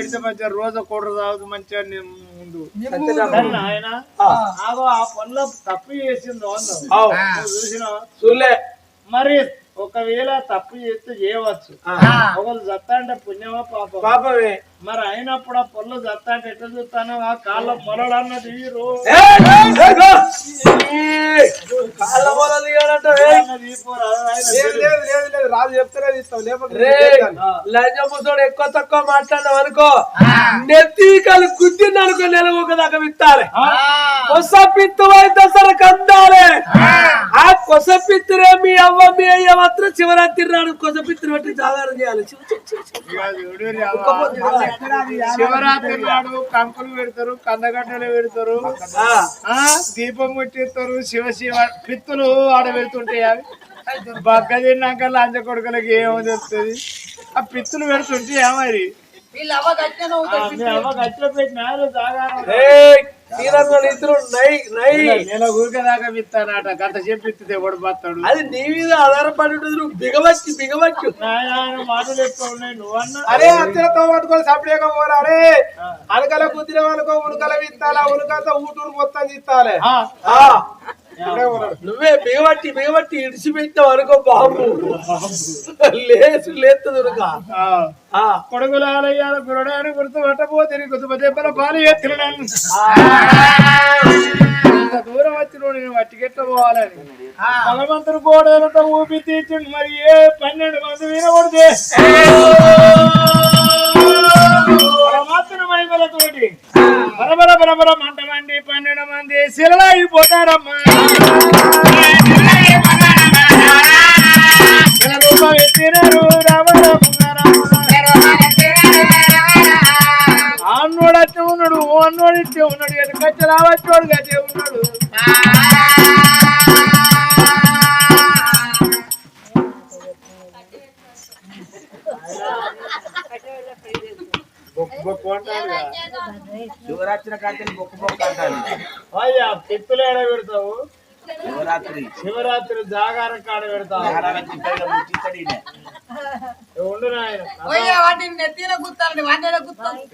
పెడితే మంచిగా రోజు కూడరు తాగుతూ మంచిగా నీ ముందు నాయన? ఆ. ఆగో ఆ పనిలో తప్పు చేసిందో చూడలే. మరి ఒకవేళ తప్పు చేస్తే చేయవచ్చు. ఒకళ్ళు జత్తా అంటే పుణ్యమా పాపం పాపమే. మరి అయినప్పుడు ఆ పొల్లు జత్తా అంటే ఎట్లా చూస్తాను ఆ కాళ్ళ పొలలు అన్నది రాజు చెప్తేనే లేకపోతే ఎక్కువ తక్కువ మాట్లాడినావు అనుకో నెత్తికలు గుద్దింది అనుకో నెల ఒక దాకా విత్తాలి కొస పిత్తు అయితే సరే కందాలే ఆ కొస పిత్తురే మీ అవ్వ మీ అయ్య మాత్రం శివరాత్రి నాడు కొస పిత్తురు పెట్టి జాగారం చేయాలి శివరాత్రి నాడు కంకులు పెడతారు కందగడ్డలు పెడతారు. ఆ, ఆ దీపం ముట్టిస్తారు శివ శివ పిత్తులు ఆడ పెడుతుంటాయి అవి. బగ్గ తిన్నాక లంచ కొడుకులకి ఏమో చెప్తుంది ఆ పిత్తులు పెడుతుంటే ఏమరి వీళ్ళు అవ్వ కట్టిన మీ నేను విత్తానట. గంట ఎవడు అది నీ మీద ఆధారపడి ఉంటుంది. నువ్వు బిగవచ్చు బిగవచ్చు. నాయన మాటలు ఎక్కువ ఉన్నాయి. నువ్వన్నా అరే అచ్చలతో పట్టుకొని సపరేగా పోరా అరే. అనకల కుదిరే వాళ్ళకో ఉనకల విత్తాలా ఉనకంతా ఊటూరు మొత్తం ఆ, నువ్వే బిగబట్టి బిగబట్టి ఇడిచిపెట్టావు అనుకో బాబు. లేసు లేస్తుంది ఉనక. ఆ. ఆ. కొడుకులాలయ్యాల గురుడాన్ని గుర్తు పట్టబోతే గుర్తు దెబ్బల పాలు ఎత్తినాను దూరం వచ్చిన నేను వట్టికెట్ల పోవాలని. భగవంతుడు గోడలతో ఊపి తీర్చుండు మరి ఏ పన్నెండు మంది వినకూడదే పరమాత్మ మహిమలతోటి బరబర బరబర మంట మండి పన్నెండు మంది శిలలా రూపం ఎత్తినారు అన్నోడు అట్టే ఉన్నాడు ఓ అన్నోడు ఇట్టే ఉన్నాడు ఎటు కచ్చి రావచ్చోడు గట్టే ఉన్నాడు శివరాత్రి కంటే బొక్క బొక్క అంటాను అయ్యా పిత్తులు ఏడ పెడతావు? శివరాత్రి. శివరాత్రి జాగారం కాడ పెడతావు?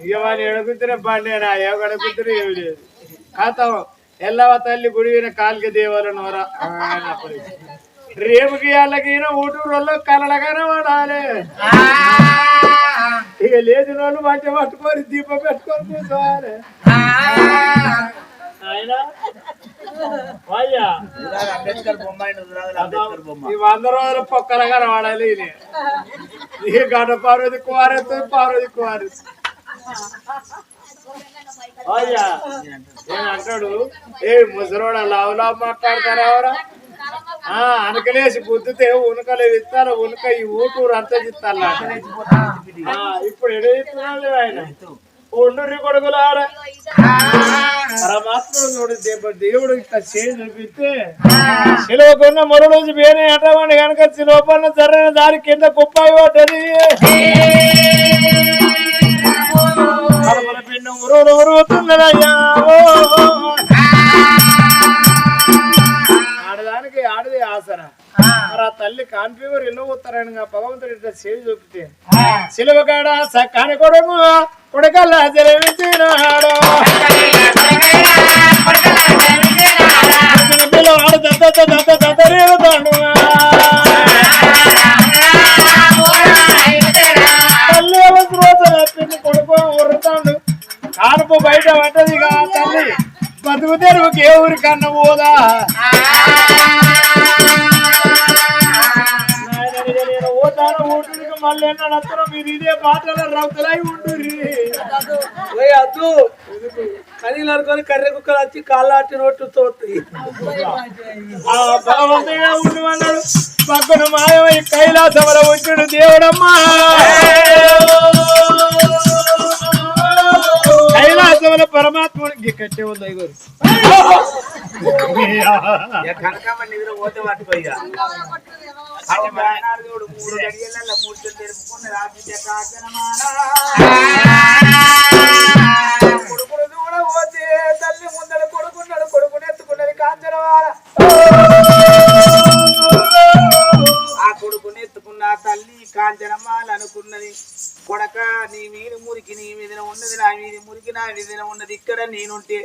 ఇక వాడిని ఎడగుతున్న బండేనా ఎవడ గుర్తురు ఏమి లేదు. ఖాతం ఎల్లవ తల్లి గుడి విన కాలికి దేవాల నోరా రేపుకి వాళ్ళకి ఊటూరులో కలలగానే వాడాలి. ఇక లేచిన వాళ్ళు మంచి పట్టుకొని దీపం పెట్టుకొని కూర్చోవాలి. వంద రోజులు పొక్కలుగా వాడాలి. ఈ గడ్డ పార్వతి కుమారెత్తు పార్వతి కుమారి. అయ్యా నేను అంటాడు? ఏ ముసరోడ లావు లావు మాట్లాడతారా ఎవరా? అనకలేసి గుద్దుతే ఉనకలే విత్తారు ఉనక ఈ ఊటూరు అంతా చిత్తాల ఇప్పుడు ఎడ ఆయన? ఉండు కొడుకులు ఆడ. పరమాత్ముడు దేవుడు ఇట్లా చేయి చూపిస్తే శిలోపన్న మరో రోజు వేరే అటవాడి కనుక శిలోపన్న దారి కింద కుప్పాయి ఒకటి మన పిన్న ఉరువులు ఉరుగుతున్నదయ్యా మరి ఆ తల్లి కాన్ఫీవర్ ఇల్లు పోతారని భగవంతుడు ఇట్లా చేయి చూపితే సిలువ కాడ సకాని కొడుకు కొడుకల్లా జలవించినాడు పిల్లవాడు దత్త దత్త దత్త తల్లి కొడుకు ఉరుతాడు కానుపు బయట పడ్డదిగా తల్లి. బతుకు తెరువుకి ఏ ఊరి కన్న పోదా ఊరికి మళ్ళీ మీరు ఇదే పాటలో రౌతులై ఉండుర్రి. ఓయ్ అద్దు. కనీలు అనుకొని కర్రె కుక్కలు వచ్చి కాళ్ళు ఆటి నోట్లు ఆ భగవంతుడే ఉండు అన్నాడు. పక్కన మాయమై కైలాసముల వచ్చాడు దేవుడమ్మా. కైలాసముల పరమాత్ముడికి కట్టే ఉంది కనకాంబ నిద్ర పోతే పట్టుకోయ్యా రాత్రి కొడుకును చూడబోతే తల్లి ముందర కొడుకున్నాడు కొడుకుని ఎత్తుకున్నది కాంచనవాడ. ఆ కొడుకుని ఎత్తుకున్న తల్లి కాంచనమ్మాలు అనుకున్నది. కొడక నీ మీరు మురికి నీ మీద ఉన్నది నా మీద మురికి నా మీద ఉన్నది. ఇక్కడ నేనుంటే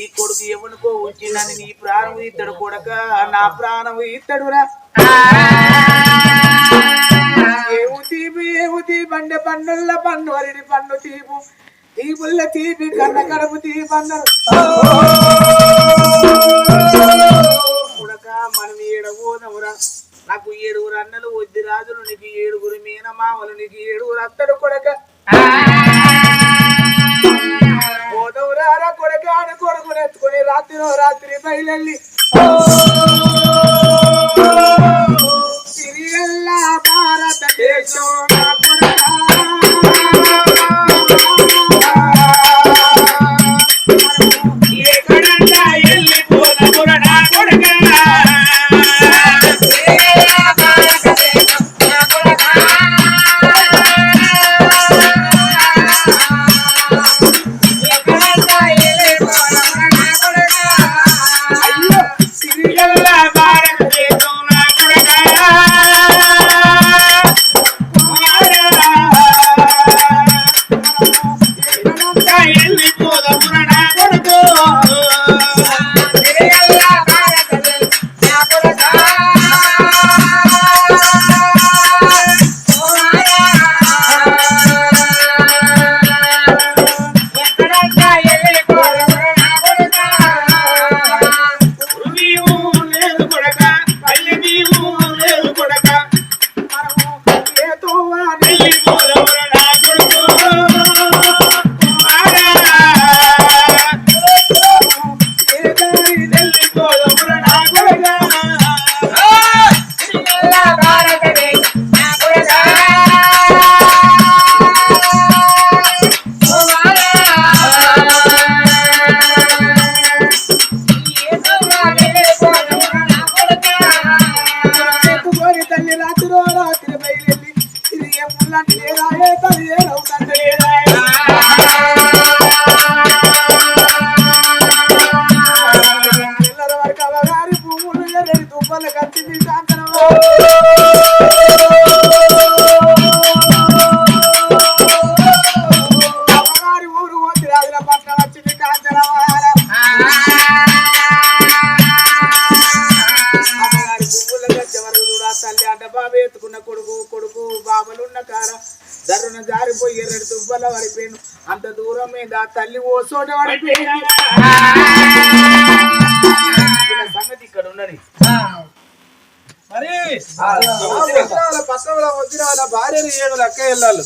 ఈ కొడుకు ఎవరికో వచ్చిందని నీ ప్రాణం ఇత్తడు కొడక. నా ప్రాణం ఇత్తడురా ఏవు తీపి ఏవు తీపి అంటే పండుల్ల పండు అరిడి పండు తీపు. తీపుల్ల తీపి కన్న కడుపు తీపి అన్నారు. కొడక మనం ఏడబోదమురా నాకు ఏడుగురు అన్నలు వద్ది రాజులు నీకు ఏడుగురు మీన మామలు నీకు ఏడుగురు అత్తడు కొడక. పోదవురారా కొడక అని కొడుకుని ఎత్తుకొని రాత్రి రాత్రి బయలెళ్ళి తల్లి ఓ ఇలా సంగతి ఇక్కడ ఉన్నది. భార్యను ఏడు లెక్క వెళ్ళాలి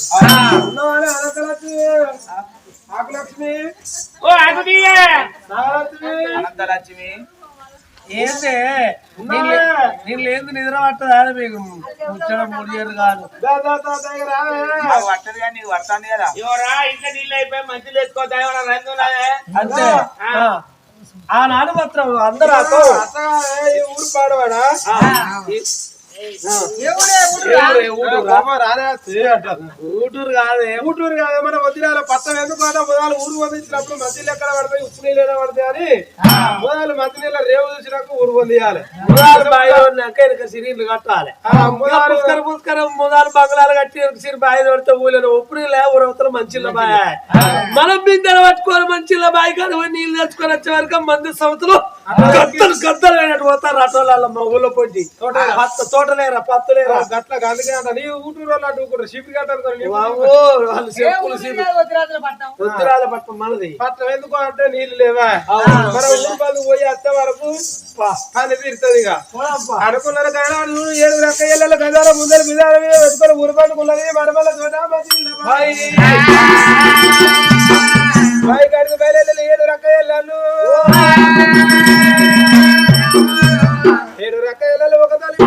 ఆకులక్ష్మి? ఓ నాగలక్ష్మి? అనంతలక్ష్మి? ఏంటే నేను లేదు నిద్ర పట్టదా మీకు. ముచ్చడం మూడు కాదు. పట్టదు కానీ నీకు పడుతుంది కదా. ఎవరా ఇంకా నీళ్ళు అయిపోయి మంచిలు వేసుకోవద్దా రంగు? అంతే. ఆ. ఆనాడు మాత్రం అందరూ ఊరు పాడవాడా? ఊటూరు కాదే ఊటూరు కాదు మన వదినాల పట్టం ఎందుకు మొదలు ఊరు వదిలించినప్పుడు మంచి ఎక్కడ పడతాయి? ఉప్పు నీళ్ళు ఎలా పడతాయి అని? మొదలు మంచి నీళ్ళ రేవు చూసినాక ఊరు పొందియాలి ముదాలు బాయి ఉన్నాక వెనక సిరీలు కట్టాలి. మొదలు పుష్కర పుష్కర ముదాలు బంగ్లాలు కట్టి వెనక సిరి బాయి తోడితే ఊళ్ళో ఉప్పుని ఊరవతల మంచిల బాయ్. మనం బిందెలు పట్టుకొని మంచిల బాయి కానీ నీళ్ళు తెచ్చుకొని వచ్చే వరకు మంది సంవత్సరం గద్దలు గద్దలు అయినట్టు పోతారు అటోళ్ళ మా ఊళ్ళో పొండి పత్త పత్తులేరా గట్ల అందుకే అంట నీ ఊటూరు. వాళ్ళు అడ్డుకుంటారు షిప్ కట్టారు వాళ్ళు చెప్పులు మనది. పట్టం ఎందుకు అంటే నీళ్ళు లేవా? మన ఊరు పోయి అత్త వరకు పని తీరుతుంది ఇక. కానీ ఏడు రక్క ఏళ్ళ గజాల ముందర మీద పెట్టుకొని ఊరు పండుకున్నది మడమల బాయ్. బయలు ఏడు రక్క ఏడు రక్క ఒక తల్లి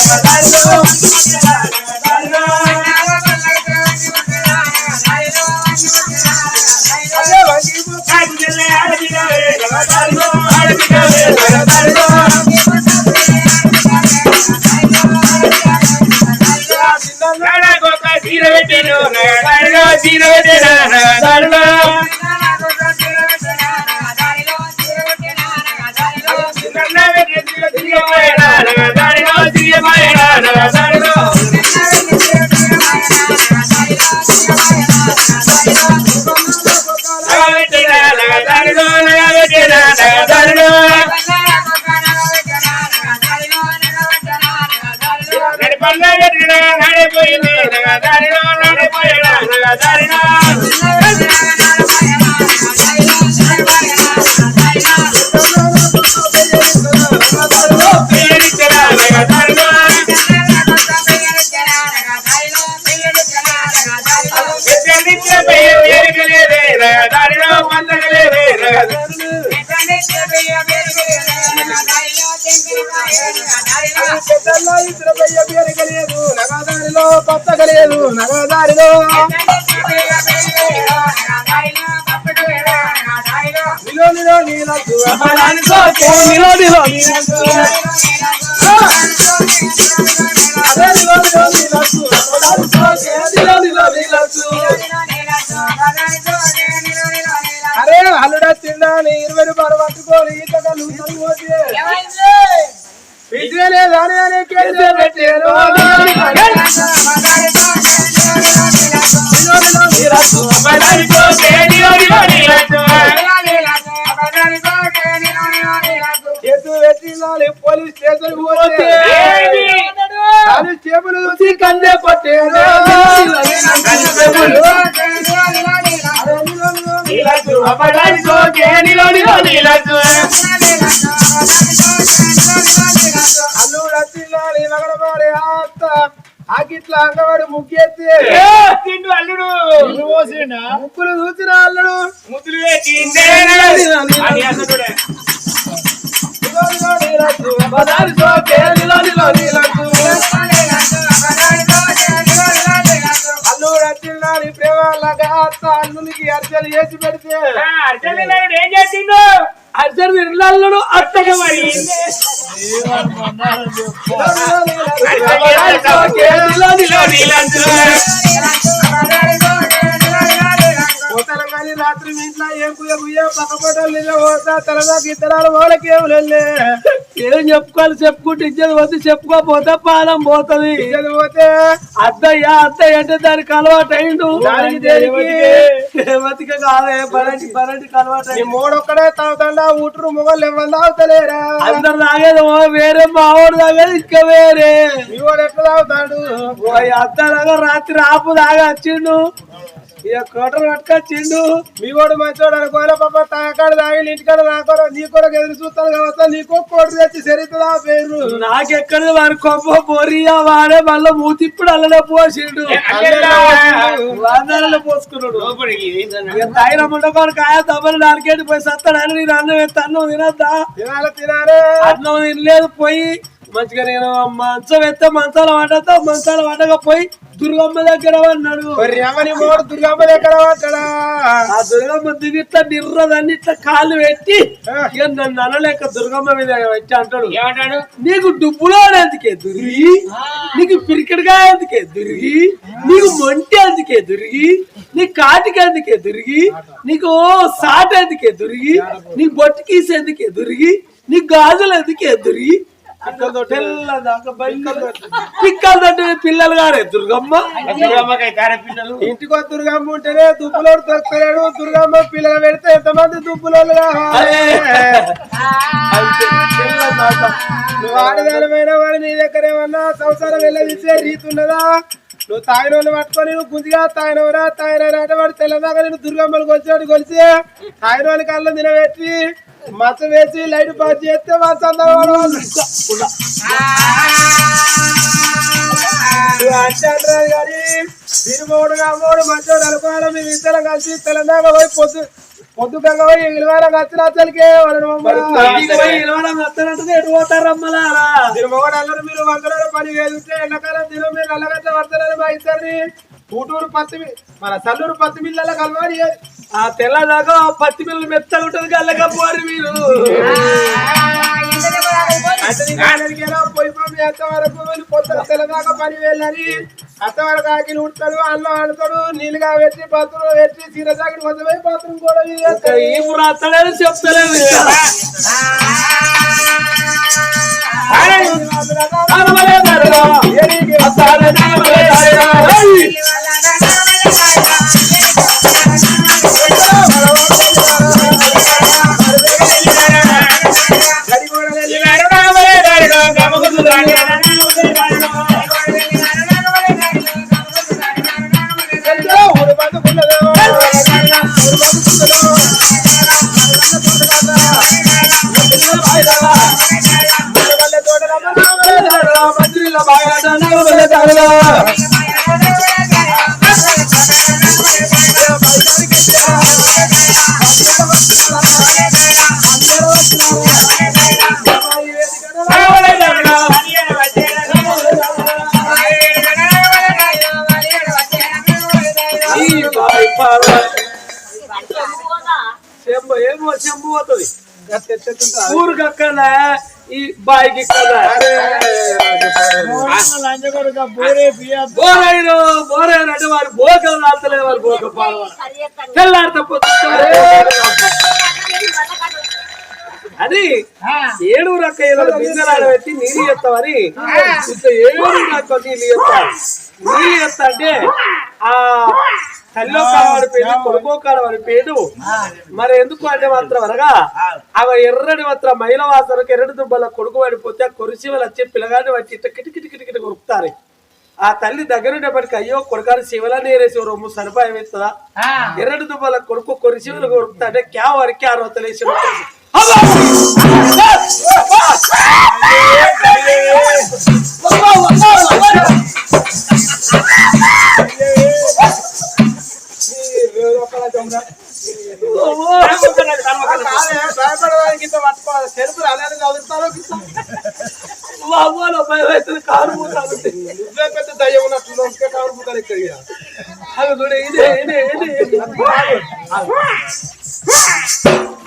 i Hello. నగదారిలో నగదారిలో నిలో నిలో నీలద్దు నిలో నిలో అరే నిలో నిలో అల్లుడా ఇరవై రూపాయలు పట్టుకొని ఈత కళ్ళు పోలీస్ స్టేషన్ పోతే చేపలు చూసి కందే పట్టారు అల్లుడు ఆకిట్లా అంగవాడు ముగ్గెత్తి అల్లుడు. ముక్కులు చూసిన అల్లుడు? ముద్దులు. అల్లుడు తిన్నాలి ప్రేమలాగా ఆస్త అల్లునికి అర్చలు చేసి పెడితే అర్జునుడు ఏం చేసిండు? ఇళ్ళల్లుడు అత్తగా మరి పోతాను కానీ రాత్రి మీ ఇంట్లో ఏం కుయ్య కుయ్య? పక్క నిన్న పోతా తలదాకి ఇతరాలు వాళ్ళకి ఏం లేదులే. ఏం చెప్పుకోవాలి చెప్పుకుంటే ఇచ్చేది వద్దు చెప్పుకోపోతే పాలం పోతది. ఇద్దరు పోతే అద్దయ్య అద్దయ్య అంటే దానికి అలవాటు అయిండు? దేవతికి కాదే బరటి బరటికి అలవాటు మూడొక్కడే తాగుతాడా ఊటరు మొగలు ఎవరు తాగుతలేరా అందరు తాగేది వేరే మా వాడు తాగేది ఇంకా వేరే. మీ వాడు ఎట్లా తాగుతాడు? అద్దలాగా రాత్రి ఆపు దాగా వచ్చిండు. ఇక కోటలు పట్టుకొచ్చిండు మీ వాడు మంచోడు అనుకోలే పాప తాకాడు తాగి ఇంటికాడ నాకోర నీ కూడా ఎదురు చూస్తాను కాబట్టి నీకు కోటి తెచ్చి సరితుందా పేరు. నాకెక్కడ వారి కొప్ప బొరియా వాడే మళ్ళీ మూతిప్పుడు అల్లనే పోసిండు. వందలలో పోసుకున్నాడు. తాగిన ముండకొని కాయ దెబ్బలు నాలుగేటి పోయి సత్తాడని నేను అన్నం వేస్తే అన్నం తినద్దా? తినాలి తినాలి. అన్నం తినలేదు పోయి మంచిగా నేను మంచం ఎత్తే మంచాల వండతా మంచాల వండగా పోయి దుర్గమ్మ దగ్గర అన్నాడు మోడు దుర్గమ్మ పడ్డా ఆ దుర్గమ్మ దిగి ఇట్లా నిర్రదాన్ని ఇట్లా కాళ్ళు పెట్టి ఇక నన్ను అనలేక దుర్గమ్మ మీద పెట్టి అంటాడు. ఏమంటాడు? నీకు డుబ్బులో ఎందుకే దురిగి నీకు పిరికిడిగా ఎందుకే దురిగి నీకు మొంటి ఎందుకే దురిగి నీ కాటికి ఎందుకే దురిగి నీకు సాట ఎందుకే దురిగి నీ బొట్టు కీసి ఎందుకే దురిగి నీ గాజులు ఎందుకే దురిగి తెల్లదాకా బయలు పిక్కలు తట్టు పిల్లలు గారే దుర్గమ్మ. ఇంటికో దుర్గమ్మ ఉంటేనే దుబ్బులోడు దొరకలేడు దుర్గమ్మ పిల్లలు పెడితే ఎంతమంది దుబ్బులోళ్ళు తెల్లదాకా. నువ్వు ఆడదానమైన వాడు నీ దగ్గర ఏమన్నా సంసారం వెళ్ళదిచ్చే రీతి ఉన్నదా? నువ్వు తాగిన వాళ్ళు పట్టుకొని నువ్వు గుంజిగా తాగినవరా? తాగిన అంటే వాడు తెల్లదాకా నేను దుర్గమ్మలు కొలిచాడు కొలిచి తాగిన వాళ్ళ కళ్ళు తినబెట్టి మచ్చ వేసి లైట్ పాస్ చేస్తే మచ్చ అందరూ వాడు అంటే అంటారు కానీ తిరుమోడు రామోడు మంచోడు అనుకోవాలి మేము ఇద్దరం కలిసి తెలంగాణ పోయి పొద్దు పొద్దు గంగ పోయి ఇరవై కలిసి అసలుకే తిరుమోడు అల్లరు మీరు వందల పని వేదితే ఎండాకాలం దినం మీరు నల్లగట్ట వర్తనాలు మా ఇద్దరిని ఊటూరు పత్తి మీ- మన సల్లూరు పత్తి మిల్లలో కలవాలి. ఆ తెల్లదాకా పత్తి పిల్లలు మెత్తగా ఉంటుంది కళ్ళకపోరు మీరు. తెల్లదాకా పని వెళ్ళని అత్త వరకు ఆకిలు ఉడతాడు అన్నం ఆడతాడు నీళ్ళుగా పెట్టి బాత్రూమ్ పెట్టి చీర కొంచెం పోయి బాత్రూమ్ కూడా రాత్రలేదు చెప్తలేదు చెంబు ఏమో చెంబు పోతుంది ఊరు కక్కన ఈ బాయికి కదా బోరైరు బోరైరు అంటే వారు బోకలు వారు బోక అది ఏడు రకాల బిందెలాడ పెట్టి నీళ్ళు ఎత్తామని ఇట్లా ఏడు రకాల నీళ్ళు ఎత్తారు. నీళ్ళు ఎత్తా అంటే ఆ తల్లిలో కాడవాడి పేరు కొడుకో కాడవాడి పేరు. మరి ఎందుకు అంటే మాత్రం అనగా అవి ఎర్రడి మాత్రం మైల వాసనకు ఎర్రడి దుబ్బల కొడుకు పడిపోతే ఆ కొరిసి వాళ్ళు వచ్చి పిల్లగాని వచ్చి ఇట్ట కిటి కిటి కిటి కిటి కొరుకుతారు ఆ తల్లి దగ్గరుండేపటికి అయ్యో కొడుకాని శివలా నేరేసి రొమ్ము సరిపాయం ఎత్తదా ఎర్రడి దుబ్బల కొడుకు కొరిసి వాళ్ళు కొరుకుతా అంటే క్యా వరకు ఆ రోతలేసి భయపడడానికి ఇంత పట్టుకోవాలి సెల్ఫ్ అలానే కారు పోతాను నువ్వే పెద్ద దయ్యం ఇక్కడ అవి ఇదే ఇదే ఇదే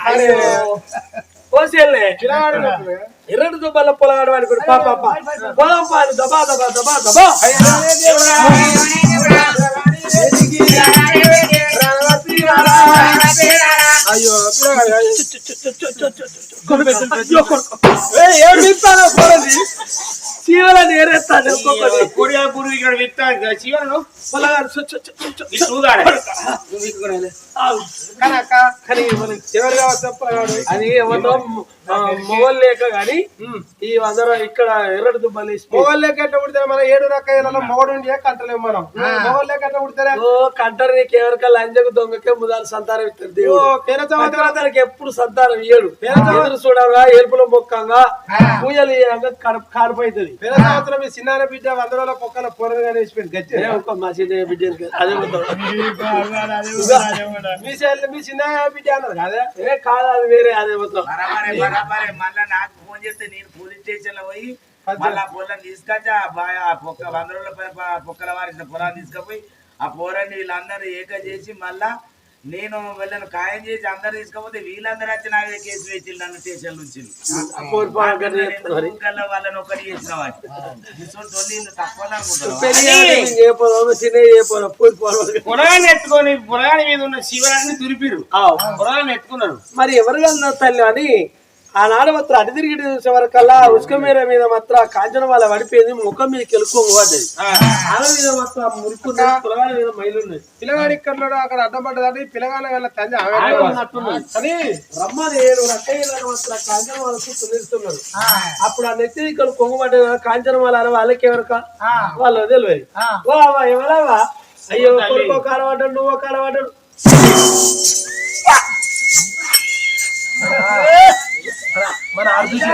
అరే కోసేళ్ళే పిల్లగాడు దుబ్బల పొలగాడు వాడి కూడా పాప పొలం పాలు దబా దబా దబా దబా అయ్యో ఏం విత్తానో పోరది చీవలని ఏరేస్తాను ఒక్కొక్కటి పూరి పూరి ఇక్కడ విత్తా శివను పొలగాడు చు, చూడాలి కానీ అక్క కానీ ఎవరు కావచ్చు అది ఎవరో మొగల్ లేక గాని ఈ అందరూ ఇక్కడ ఎర్రటి దుబ్బలు వేసి మొగోళ్ళే కట్ట ఉడితే మన ఏడు రకాయలలో మొగడు ఉండి కంటలేము మనం. మొగోళ్ళే కట్ట ఉడితే ఓ కంటర్ నీకు ఎవరికా లంజకు దొంగకే ముదాలు సంతానం ఇస్తారు దేవుడు. ఎప్పుడు సంతానం ఇయ్యడు. ఎదురు చూడగా ఏల్పుల మొక్కంగా పూజలు ఇయ్యంగా కడుపు కాడిపోతుంది పేర సంవత్సరం మీ చిన్న బిడ్డ వంద రోజుల పొక్కల పొరగా వేసిపోయింది గచ్చి ఏ ఒక్క మా చిన్న బిడ్డ అదే. మీ మీ చిన్న బిడ్డ అన్నారు కదా? ఏ కాదు అది వేరే అదే మొత్తం మళ్ళా నాకు ఫోన్ చేస్తే నేను పోలీస్ స్టేషన్లో పోయి మళ్ళీ ఆ పొలం తీసుకొచ్చి ఆ పొక్క వంద రోజుల పొక్కల వారి పొలాన్ని తీసుకుపోయి ఆ పోరాన్ని వీళ్ళందరూ ఏక చేసి మళ్ళా నేను వీళ్ళని ఖాయం చేసి అందరు తీసుకపోతే వీళ్ళందరూ వచ్చి నా మీద కేసు వేసి నన్ను స్టేషన్ నుంచి. వాళ్ళని ఒకటి చేసిన వాటి పొలగాన్ని ఎత్తుకొని పొలగాని మీద ఉన్న శివరాన్ని దురిపిరు పొలగాన్ని ఎత్తుకున్నారు. మరి ఎవరు కన్నా తల్లి అని ఆనాడు మాత్రం అటు తిరిగి చూసే వరకల్లా ఉసుక మీద మీద మాత్రం కాంచన వాళ్ళ పడిపోయింది ముఖం మీద కెలుక్కోంగు పడ్డది ఆమె మీద మాత్రం మురుకున్నది పొలగాల మీద మైలున్నది పిల్లగాడి ఇక్కడ అక్కడ అడ్డపడ్డదంటే పిల్లగానే వాళ్ళ తండ్రి అని రమ్మని ఏడు రక్కయ్యలు మాత్రం కాంచన వాళ్ళకు తెలుస్తున్నారు అప్పుడు ఆ. నెత్తి ఇక్కడ కొంగు పడ్డది కదా, కాంచన వాళ్ళ వాళ్ళకి ఎవరిక? వాళ్ళు తెలియదు. వా వా, ఎవరావా? అయ్యో కొడుకో కాడవాడు నువ్వో కాడవాడు మన ఆర్బిసి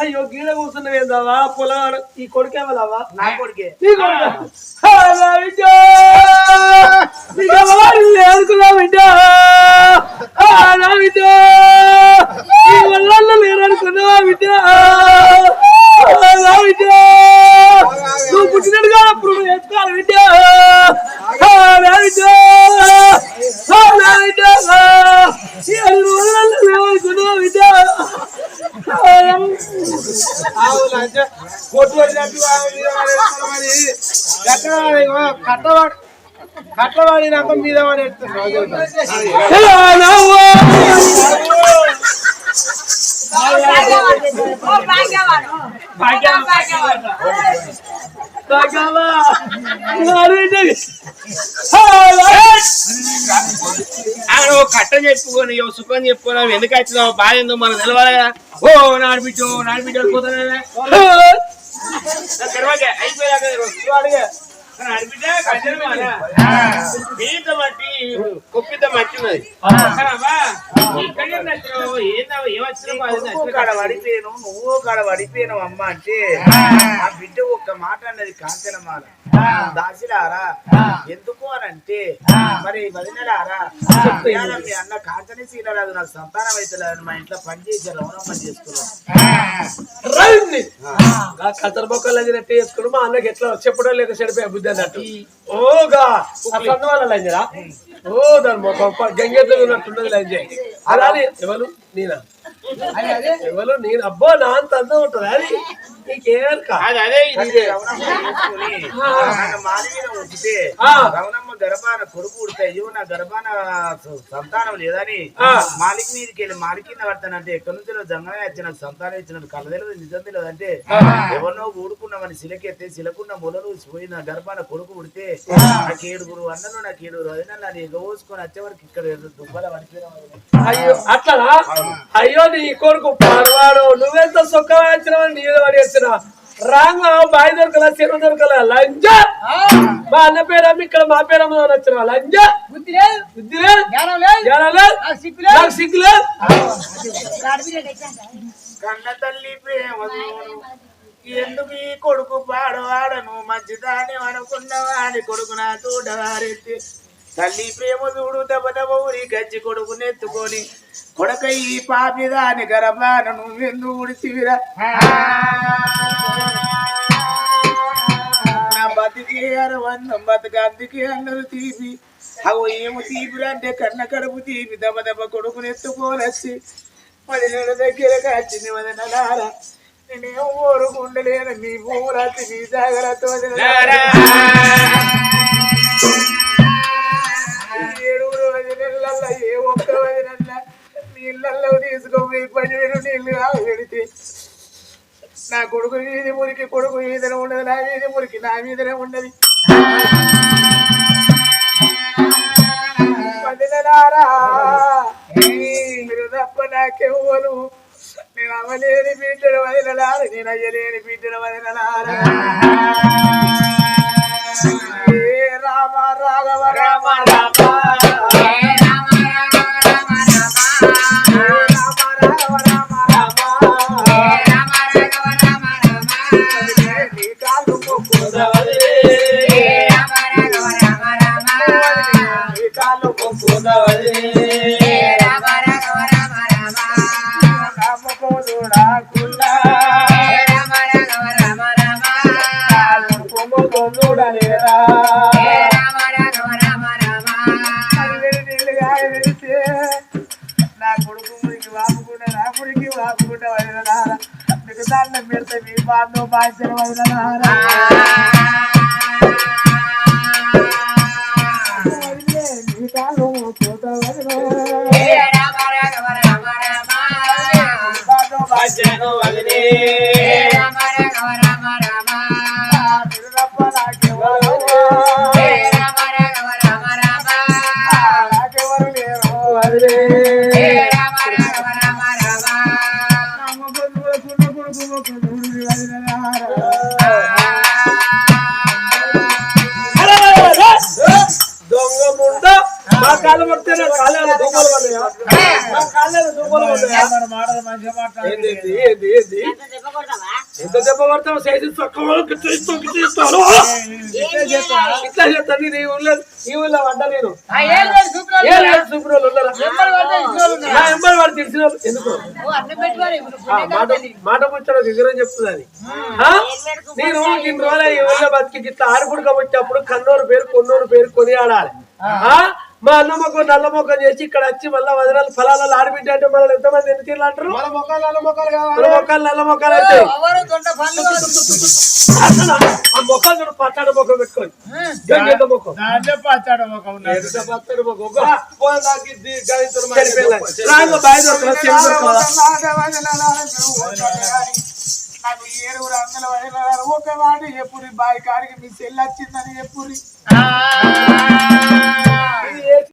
అయ్యో గీడ కూర్చున్నవేందావా పొలం ఈ కొడుకేమలావా నా కొడుకే నీ కొడుకు అనుకున్నా బిడ్డ? నా బిడ్డ ఈ వల్ల లేరనుకున్నావా మీద పడేస్తారు కట్ట చెప్పుకొని సుఖం చెప్పుకొని ఎందుకు వచ్చినావు బాధ ఎందుకు మనకు తెలవాలి కదా. ఓ నాడు బిడ్డు నాడు బిడ్డ పోతానే. అయిపోయాక పీత మట్టి కుప్పిత మట్టి ఉన్నది. నువ్వు కాడ పడిపోయాను నువ్వు కాడ పడిపోయాను అమ్మ అంటే ఆ. బిడ్డ ఒక్క మాట అన్నది కాంచనమాల దాసిలారా? ఎందుకు అని అంటే మరి వదినలారా మీ అన్న కాంచనే సీలరాదు నాకు సంతానం అయితే మా ఇంట్లో పని చేసి రవణమ్మ చేసుకున్నాం. కత్తర్ బొక్కలు అదినట్టు వేసుకుని మా అన్నకి ఎట్లా చెప్పడం లేక చెడిపోయా బుద్ధి అన్నట్టు. ఓగా. వాళ్ళ లంజరా ఓ దాని మొక్క గంగెట్లు ఉన్నట్టుండదు లంజే అలానే ఎవరు? నేనా? ఎవరు నేను అబ్బో నా అంత అందం ఉంటుంది. అది ఇది. ఉంచితే గర్భాన కొడుకు ఉడితే అయ్యో నా గర్భాన సంతానం లేదని. మాలిక్ మీదకి వెళ్ళి మాలిక్ పడతానంటే ఎక్కడి నుంచి జంగమే సంతానం ఇచ్చిన కళ్ళ తెలియదు నిజం తెలియదు అంటే ఎవరినో ఊడుకున్నామని శిలకెత్తే శిలకున్న మొదలు పోయి నా గర్భాన కొడుకు ఉడితే నాకు ఏడుగురు అన్నలు నాకు ఏడుగురు అదే నన్ను ఎగవోసుకొని వచ్చే వరకు ఇక్కడ దుబ్బల పడిపోయినా. అయ్యో అట్లనా? అయ్యో నీ కొడుకు పర్వాడు. నువ్వెంత సుఖం వచ్చినావు నీ వచ్చిన రాంగ్ బాయి దొరకలా చెరువు దొరకలా లంజ! మా అన్న పేరమ్మ ఇక్కడ మా పేరమ్మ వచ్చిన లంజ? బుద్ధి లేదు. లేదు? జ్ఞానం లేదు. కన్న తల్లి. ఎందుకు ఈ కొడుకు పాడవాడను మంచిదాన్ని అనుకున్నవాడి కొడుకు నా చూడవారెత్తి తల్లి ప్రేమ చూడు దెబ్బ దెబ్బ ఊరి గజ్జి కొడుకు నెత్తుకొని కొడక ఈ పాపిదాని గర్భాన నువ్వెందు ఉడితివిరా నా బతికి అరవన్నం బతుక అందుకే అన్నరు తీపి. అవు ఏమో తీపిరా అంటే కన్న కడుపు తీపి. దెబ్బ దెబ్బ కొడుకుని ఎత్తుకోనొచ్చి పది నెలల దగ్గర కాచింది వదనలారా నేనేం ఊరుకుండలేను నీ జాగ్రత్త వదినెలల్ల ఏ ఒక్క వదినల్ల? నీళ్ళల్లో తీసుకొని పని నీళ్ళు పెడితే నా కొడుకు వీధి మురికి కొడుకు వీధిన ఉండదు నా వీధి మురికి నా వీధినే ఉండదు మీరు తప్ప నాకెవ్వరు నేను అమ్మలేని బిడ్డను వదినలారా నేను అయ్యలేని బిడ్డను వదినలారా ఏ రామ రాఘవ రామ దండం పెడితే మీ బాధ బాధ్యత వదిలనారా కాళ్ళ పడితే నా కాళ్ళ దూపలు పడ్డాయా కాళ్ళ దూపలు పడ్డాయా ఏంది ఏంది ఎంత దెబ్బ పడతావు చేసి తక్కువ ఇట్లా చేస్తాను నేను ఈ ఊళ్ళో ఈ ఊళ్ళో పడ్డా నేను. సూపర్ ఉన్నారు. నా వాడు తెలిసిన వాళ్ళు. ఎందుకు? మాట మాట ముచ్చడం విగ్రహం చెప్తుంది? నేను ఇన్ని రోజులు ఈ ఊళ్ళో బతికి ఇట్లా ఆడుకుడుక వచ్చేప్పుడు కన్నోరు పేరు కొన్నోరు పేరు కొని ఆడాలి. ఆ? మా అన్న మొక్క నల్ల మొక్క చేసి ఇక్కడ వచ్చి మళ్ళా వదినాలు ఫలాలు ఆడబిడ్డ అంటే మనం ఎంతమంది ఎన్ని తీర్లు అంటారు మొక్కలు నల్ల మొక్కలు కావాలి నల్ల మొక్కలు నల్ల అసలు ఆ మొక్కలు చూడు పచ్చడి మొక్క పెట్టుకొని గంగెద్ద మొక్క పచ్చాడు మొక్క బాయ్ దొరకదా? నాకు ఏడుగురు అందల వదిలేరు. ఒక వాడు ఎప్పుడు బావి కాడికి మీ సెల్ వచ్చిందని ఎప్పుడు